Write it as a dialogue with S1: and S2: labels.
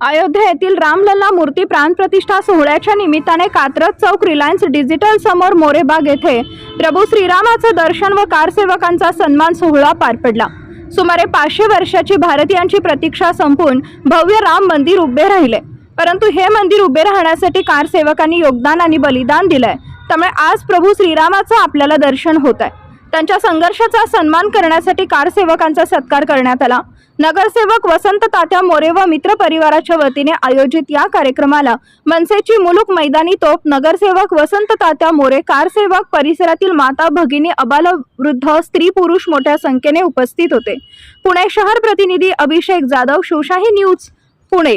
S1: अयोध्या येथील रामलल्ला मूर्ती प्राणप्रतिष्ठा सोहळ्याच्या निमित्ताने कात्रज चौक रिलायन्स डिजिटल समोर मोरेबाग येथे. प्रभू श्रीरामाचं दर्शन व कारसेवकांचा सन्मान सोहळा पार पडला. सुमारे पाचशे वर्षाची भारतीयांची प्रतीक्षा संपून भव्य राम मंदिर उभे राहिले. परंतु हे मंदिर उभे राहण्यासाठी कारसेवकांनी योगदान आणि बलिदान दिलंय. त्यामुळे आज प्रभू श्रीरामाचं आपल्याला दर्शन होत आहे त्यांच्या संघर्षाचा सन्मान करण्यासाठी कारसेवकांचा सत्कार करण्यात आला. नगरसेवक वसंत तात्या मोरे व मित्र परिवाराच्या वतीने आयोजित या कार्यक्रमाला मनसेची मुलुक मैदानी तोप नगरसेवक वसंत तात्या मोरे कारसेवक परिसरातील माता भगिनी अबालवृद्ध स्त्री पुरुष मोठ्या संख्येने उपस्थित होते. पुणे शहर प्रतिनिधी अभिषेक जाधव शिवशाही न्यूज पुणे.